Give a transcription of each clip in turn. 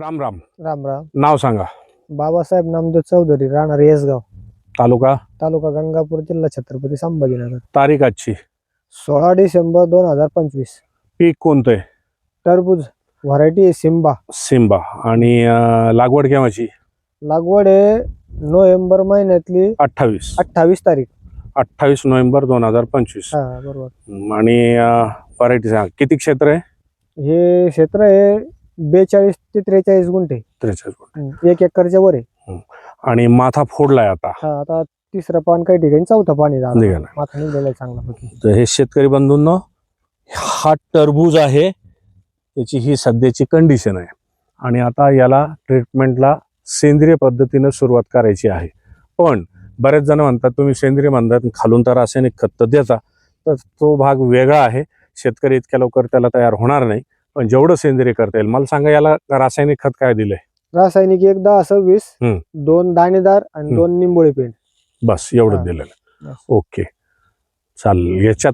राम राम. राम राम. नाव सांगा. बाबासाहेब नामदेव चौधरी राहणार येसगाव. तालुका? तालुका गंगापूर जिल्हा छत्रपती संभाजीनगर. तारीख आजची? सोळा डिसेंबर दोन हजार पंचवीस. पीक कोणतं आहे टरबूज व्हरायटी सिम्बा सिम्बा आणि अं, लागवड केव्हाची? लागवड आहे नोव्हेंबर महिन्यातली अठ्ठावीस. अठ्ठावीस तारीख. अठ्ठावीस नोव्हेंबर दोन हजार पंचवीस. हा बरोबर. आणि व्हरायटी सांगा. किती क्षेत्र आहे? हे क्षेत्र आहे बेचाळीस ते त्रेचाळीस गुंठे. त्रेचाळीस हम्म, एक एकरच्या वर आहे. आणि माथा फोडलाय आता. हा आता तिसरं पान काही ठिकाणी चौथं पाणी झालं निघालं. माथा निघलेला चांगला. तर हे शेतकरी बंधूंनो हा टरबूज आहे. त्याची ही सध्याची कंडिशन आहे. आणि आता याला ट्रीटमेंटला सेंद्रिय पद्धतीनं सुरुवात करायची आहे. पण बरेच जण म्हणतात तुम्ही सेंद्रिय म्हणतात खालून तर रासायनिक खत तर देता. तर तो भाग वेगळा आहे. शेतकरी इतक्या लवकर त्याला तयार होणार नाही. पण जेवढं सेंद्रिय करता येईल. मला सांगा याला रासायनिक खत काय दिलंय? रासायनिक एक दहा सव्वीस हम्म. दोन दाणेदार आणि. दोन निंबोळी पेंट बस एवढं हा. दिलेलं. ओके. चालेल याच्यात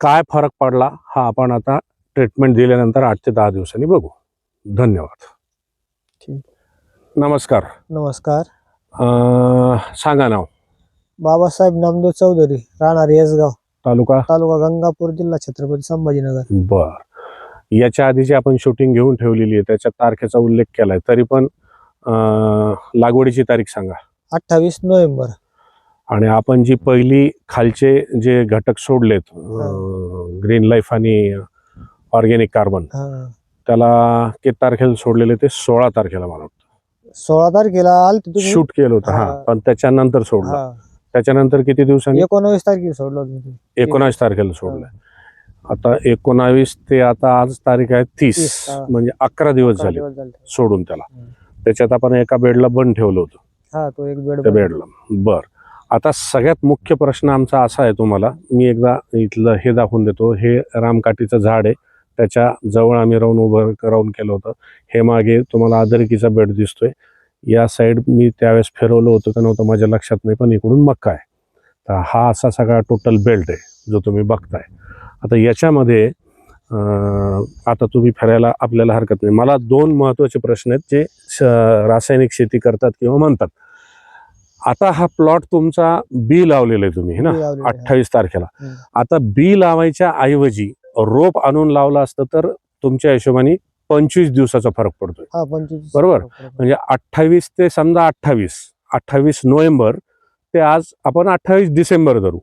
काय फरक पडला? हा आपण आता ट्रीटमेंट दिल्यानंतर आठ ते दहा दिवसांनी बघू. धन्यवाद. ठीक. नमस्कार. नमस्कार. अं, सांगा नाव. बाबासाहेब नामदेव चौधरी राहणार येसगाव तालुका? तालुका गंगापूर जिल्हा छत्रपती संभाजीनगर. बर. याच्या आधीची आपण शूटिंग घेऊन ठेवलेली आहे त्याच्या तारखेचा उल्लेख केलाय. तरी पण लागवडीची तारीख सांगा. अठ्ठावीस नोव्हेंबर. आणि आपण जी पहिली खालचे जे घटक सोडलेत ग्रीन लाईफ आणि ऑर्गॅनिक कार्बन. त्याला किती तारखेला सोडलेले ते? सोळा तारखेला मला वाटतं. सोळा तारखेला तुम्ही? शूट केलं होतं हा. पण त्याच्यानंतर सोडलं. त्याच्यानंतर किती दिवसांनी? एकोणावीस तारखेला सोडलं. एकोणावीस तारखेला सोडलंय आता एकोणावीस ते आता आज तारीख आहे तीस. हा. म्हणजे अकरा दिवस झाले दिवस झाले. सोडून त्याला. हम्म. त्याच्यात आपण एका बेडला बंद ठेवलं होतं. हा तो एक बेड त्या बेडला. बर. आता सगळ्यात मुख्य प्रश्न आमचा असा आहे तुम्हाला. मी एकदा इथलं हे दाखवून देतो. हे रामकाठीचं झाड आहे. त्याच्याजवळ आम्ही राहून उभं राहून केलं होतं. हे मागे तुम्हाला आदरकीचा बेड दिसतोय. या साईड मी त्यावेळेस फिरवलं होतं का नव्हतं माझ्या लक्षात नाही पण इकडून मक्का आहे. तर हा असा सगळा टोटल बेल्ट आहे जो तुम्ही बघताय. आता याच्यामध्ये आता तुम्ही फिरायला आपल्याला हरकत नाही. मला दोन महत्त्वाचे प्रश्न आहेत जे श- रासायनिक शेती करतात किंवा म्हणतात. आता हा प्लॉट तुमचा बी लावलेला आहे तुम्ही है ना? अठ्ठावीस तारखेला. आता बी लावायच्या ऐवजी रोप आणून लावलं असतं तर तुमच्या हिशोबाने पंचवीस दिवसाचा फरक पडतोय. हा बरोबर. म्हणजे अठ्ठावीस ते समजा अठ्ठावीस अठ्ठावीस नोव्हेंबर ते आज आपण अठ्ठावीस डिसेंबर धरू.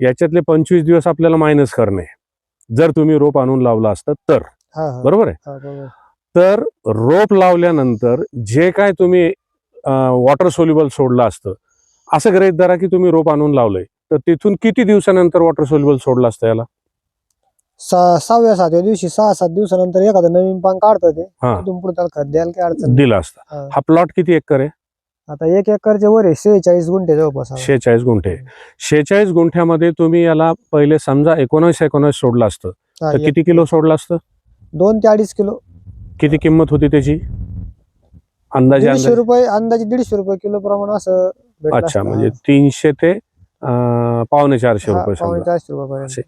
याच्यातले पंचवीस दिवस आपल्याला मायनस करणे. जर तुम्ही रोप आणून लावलं असतं तर बरोबर आहे. तर रोप लावल्यानंतर जे काय तुम्ही वॉटर सोल्युबल सोडलं असतं असं गृहीत धरा की तुम्ही रोप आणून लावलंय तर तिथून किती दिवसानंतर वॉटर सोल्युबल सोडलं असतं याला सहा- सहाव्या सातव्या दिवशी सहा सात दिवसानंतर एखादं नवीन पान काढतं ते हा. तिथून पुढे त्याला खत द्यायला काही अडचण. दिलं असतं. हा प्लॉट किती एकर आहे आता एक एकरचे वर आहे शेहेचाळीस गुंठे जवळपास आहे. शेहेचाळीस गुंठे. शेहेचाळीस गुंठ्यामध्ये तुम्ही याला पहिले समजा एकोणावीस एकोणावीस सोडलं असतं. हा, तर एक- किती किलो सोडलं असतं? दोन ते अडीच किलो. किती किंमत होती त्याची? अंदाजे दीडशे अंदाजे. रुपये अंदाजे दीडशे रुपये किलो प्रमाणे असं भेटलं अच्छा असतं. म्हणजे तीनशे ते अं, पावणे चारशे हा, रुपये पावणे समजा. चारशे असे.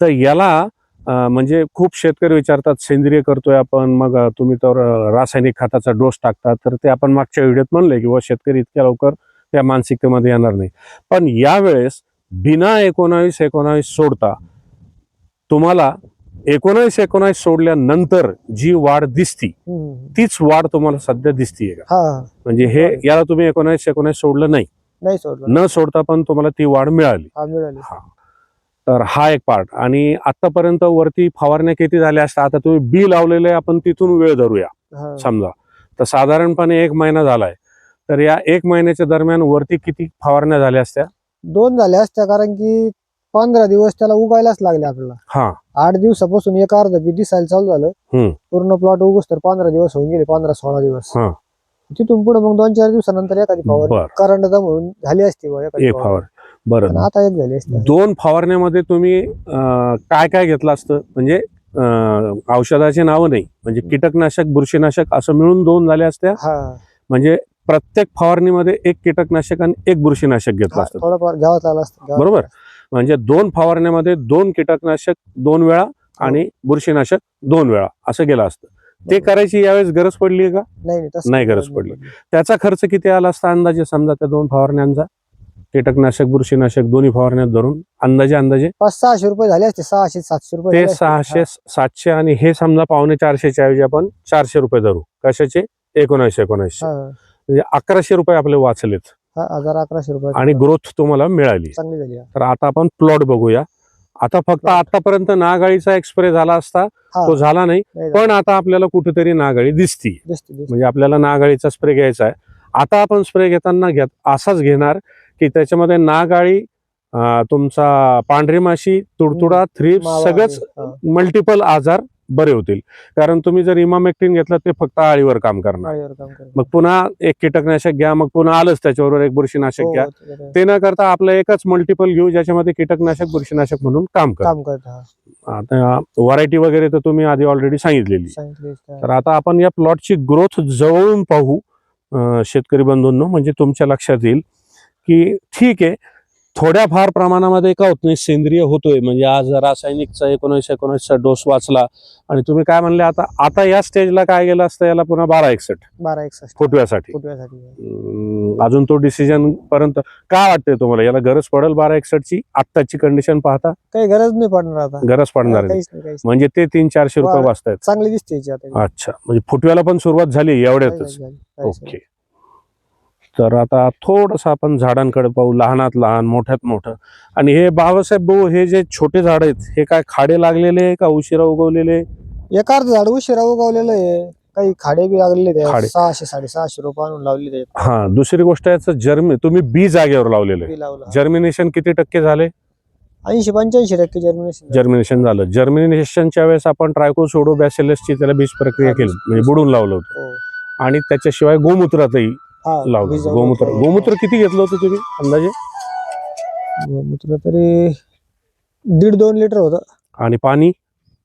तर याला म्हणजे खूप शेतकरी विचारतात सेंद्रिय करतोय आपण मग तुम्ही तर रासायनिक खताचा डोस टाकतात तर ते आपण मागच्या व्हिडिओत म्हणले की बुवा शेतकरी इतक्या लवकर त्या मानसिकतेमध्ये येणार नाही. पण यावेळेस बिना एकोणावीस एकोणावीस सोडता तुम्हाला एकोणावीस एकोणावीस सोडल्यानंतर जी वाढ दिसती. तीच वाढ तुम्हाला सध्या दिसतीये का. म्हणजे हे याला तुम्ही एकोणावीस एकोणावीस सोडलं नाही. न सोडता पण तुम्हाला ती वाढ मिळाली. हा मिळाली. तर हा एक पार्ट आणि आतापर्यंत वरती फवारण्या किती झाल्या असतात आता तुम्ही बी लावलेले आपण तिथून वेळ धरूया. समजा. तर साधारणपणे एक महिना झालाय. तर या एक महिन्याच्या दरम्यान वरती किती फवारण्या झाल्या असत्या? दोन झाल्या असत्या कारण की पंधरा दिवस त्याला उगायलाच लागले आपल्याला. हा. आठ दिवसापासून एक अर्ध बी दिसायला चालू झालं. पूर्ण प्लॉट उगूस तर पंधरा दिवस होऊन गेले पंधरा सोळा दिवस. तिथून पुढे मग दोन चार दिवसानंतर एखादी फवार करंट म्हणून झाली असती एक. फवार बरं. आता एक झाली असती. दोन फवारण्यामध्ये तुम्ही काय काय घेतलं असतं? म्हणजे औषधाची नावं नाही. म्हणजे कीटकनाशक बुरशीनाशक असं मिळून दोन झाल्या असत्या. हा. म्हणजे प्रत्येक फवारणीमध्ये एक कीटकनाशक आणि एक बुरशीनाशक घेतलं हा, असतं. थोडंफार बरोबर. म्हणजे दोन फवारण्यामध्ये दोन कीटकनाशक दोन वेळा आणि बुरशीनाशक दोन वेळा असं गेलं असतं. ते करायची यावेळेस गरज पडली का? नाही गरज पडली. त्याचा खर्च किती आला असता अंदाजे समजा त्या दोन फवारण्यांचा? कीटकनाशक बुरशीनाशक दोन्ही फवारण्यात धरून अंदाजे अंदाजे पाच सहाशे रुपये झाले असते सहाशे सातशे रुपये ते झाले असते. सहाशे सातशे आणि हे समजा पावणे चारशेच्या ऐवजी आपण चारशे रुपये धरू. कशाचे? एकोणऐंशी एकोणऐंशी. हा. म्हणजे अकराशे रुपये आपले वाचलेत. हा, हजार अकराशे रुपये. आणि ग्रोथ तुम्हाला मिळाली. चांगली झाली हा. तर आता आपण प्लॉट बघूया. आता फक्त. आतापर्यंत नागाळीचा एक्सप्रे झाला असता हा, तो झाला नाही. नाही झाली. पण आता आपल्याला कुठेतरी नागाळी दिसती दिसते दिसते. म्हणजे आपल्याला नागाळीचा स्प्रे घ्यायचा आहे. आता आपण स्प्रे घेताना घेत असाच घेणार. की त्याच्यामध्ये नागाळी तुमचा पांढरी माशी तुडतुडा थ्रिप्स मावा सगळंच मल्टिपल आजार बरे होतील. कारण तुम्ही जर इमामेक्टिन घेतलं ते फक्त आळीवर काम करणार. मग पुन्हा एक कीटकनाशक घ्या मग पुन्हा आलंच त्याच्याबरोबर एक बुरशीनाशक हो, घ्या. ते- न करता आपलं एकच मल्टिपल घेऊ ज्याच्यामध्ये कीटकनाशक बुरशीनाशक म्हणून काम कर काम करत आता व्हरायटी वगैरे तर तुम्ही आधी ऑलरेडी सांगितलेली. तर आता आपण या प्लॉटची ग्रोथ जवळून पाहू शेतकरी बंधूंनो म्हणजे तुमच्या लक्षात येईल. की ठीक आहे थोड्याफार प्रमाणामध्ये का होत नाही सेंद्रिय होतोय. म्हणजे आज रासायनिकचा एकोणीस एकोणीसचा डोस वाचला आणि तुम्ही काय म्हणले आता आता या स्टेजला काय गेलं असतं याला पुन्हा बारा एकसठ बारा एकसष्ट. फुटव्यासाठी. अजून तो डिसिजन पर्यंत काय वाटतंय तुम्हाला? याला गरज पडेल बारा एकसठची आत्ताची कंडिशन पाहता? काही गरज नाही पडणार आता. गरज पडणार नाही. म्हणजे ते तीन चारशे रुपये वाचतायत. चांगली दिसते अच्छा म्हणजे फुटव्याला पण सुरुवात झाली एवढ्यातच. ओके. तर आता थोडस आपण झाडांकडे पाहू लहानात लहान मोठ्यात मोठं. आणि हे बाबासाहेब भाऊ हे जे छोटे झाड आहेत हे काय खाडे लागलेले आहे का उशिरा उगवलेले एक अर्ध झाड उशिरा उगवलेलं आहे. काही खाडे बी लागलेले. सहाशे साडेसहाशे रुपये आणून लावले ते हा दुसरी गोष्ट याचं जर्मी तुम्ही बी जागेवर लावलेलं जर्मिनेशन किती टक्के झाले? ऐंशी पंच्याऐंशी टक्के जर्मिनेशन जर्मिनेशन झालं. जर्मिनेशनच्या वेळेस आपण ट्रायकोसोडो बॅसिलसची त्याला बीज प्रक्रिया केली म्हणजे बुडून लावलं होतं. आणि त्याच्याशिवाय गोमूत्रातही लावलं. गोमूत्र गोमूत्र किती घेतलं होतं तुम्ही अंदाजे? गोमूत्र तरी दीड दोन लिटर होतं. आणि पाणी?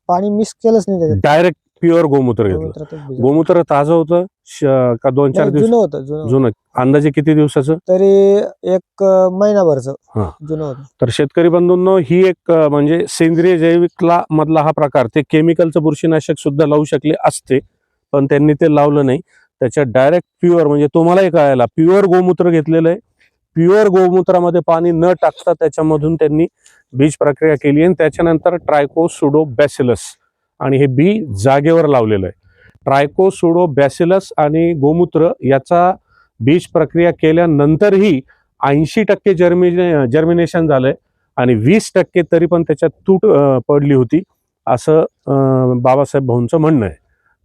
पाणी मिक्स केलंच नाही त्याच्यात. डायरेक्ट प्युअर गोमूत्र घेतलं. गोमूत्र ताजं होतं श- का दोन चार नाही, दिवस जुनं होतं जुनं अंदाजे किती दिवसाचं? तरी एक महिनाभरचं हा. जुनं होतं. तर शेतकरी बंधूंनो ही एक अं, म्हणजे सेंद्रिय जैविकला मधला हा प्रकार. ते केमिकलचं बुरशीनाशक सुद्धा लावू शकले असते पण त्यांनी ते लावलं नाही. त्याच्यात डायरेक्ट प्युअर म्हणजे तुम्हालाही कळायला प्युअर गोमूत्र घेतलेलं आहे. प्युअर गोमूत्रामध्ये पाणी न टाकता त्याच्यामधून त्यांनी बीज प्रक्रिया केली आणि त्याच्यानंतर ट्रायको सुडो बॅसिलस आणि हे बी जागेवर लावलेलं आहे. ट्रायको सुडो बॅसिलस आणि गोमूत्र याचा बीज प्रक्रिया केल्यानंतरही ऐंशी टक्के जर्मिने जर्मिनेशन झालंय आणि वीस टक्के तरी पण त्याच्यात तूट पडली होती असं बाबासाहेब भाऊंचं म्हणणं आहे.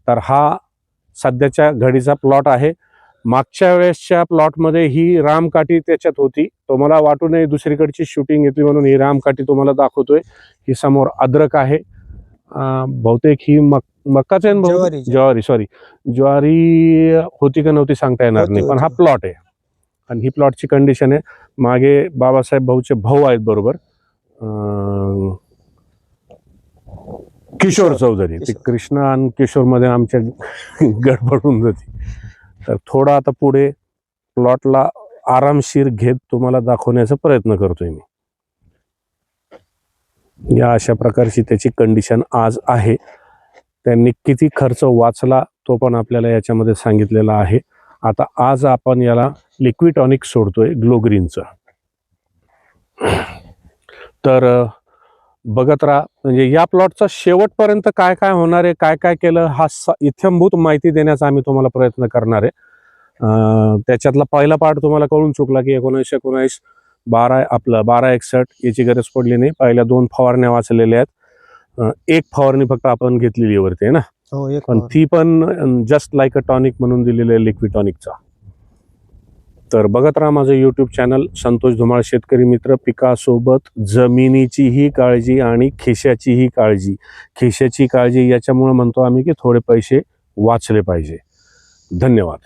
तर हा सध्याच्या घडीचा प्लॉट आहे. मागच्या वेळेसच्या प्लॉटमध्ये ही रामकाठी त्याच्यात होती. तुम्हाला वाटू नये दुसरीकडची शूटिंग येते म्हणून ही रामकाठी तुम्हाला दाखवतोय. ही समोर अद्रक आहे. बहुतेक ही मक मक्काच आहे ना? ज्वारी. सॉरी ज्वारी होती का नव्हती सांगता येणार नाही पण हा. प्लॉट आहे. आणि ही प्लॉटची कंडिशन आहे. मागे बाबासाहेब भाऊचे भाऊ आहेत बरोबर. किशोर चौधरी. ते. कृष्ण आणि किशोरमध्ये आमच्या गडबड होऊन जाते. तर थोडा आता पुढे प्लॉटला आरामशीर घेत तुम्हाला दाखवण्याचा प्रयत्न करतोय मी. या अशा प्रकारची त्याची कंडिशन आज आहे. त्यांनी किती खर्च वाचला तो पण आपल्याला याच्यामध्ये सांगितलेला आहे. आता आज आपण याला लिक्विड टॉनिक सोडतोय ग्लोग्रीनचं तर बघत राहा. म्हणजे या प्लॉटचा शेवटपर्यंत काय काय होणार आहे काय काय केलं हा इत्थंभूत माहिती देण्याचा आम्ही तुम्हाला प्रयत्न करणार आहे. त्याच्यातला पहिला पार्ट तुम्हाला कळून चुकला की एकोणीसशे एकोणीस बारा आपलं बारा एकसष्ट याची गरज पडली नाही. पहिल्या दोन फवारण्या वाचलेल्या आहेत. एक फवारणी फक्त आपण घेतलेली वरती आहे ना? हो एक पण ती पण जस्ट लाईक अ टॉनिक म्हणून दिलेलं आहे लिक्विड टॉनिकचा तर बघत राहा माझं यूट्यूब चॅनल संतोष धुमाळ शेतकरी मित्र. पिकासोबत जमिनीचीही काळजी आणि खिशाचीही काळजी. खिशाची काळजी याच्यामुळं म्हणतो आम्ही की थोडे पैसे वाचले पाहिजे. धन्यवाद.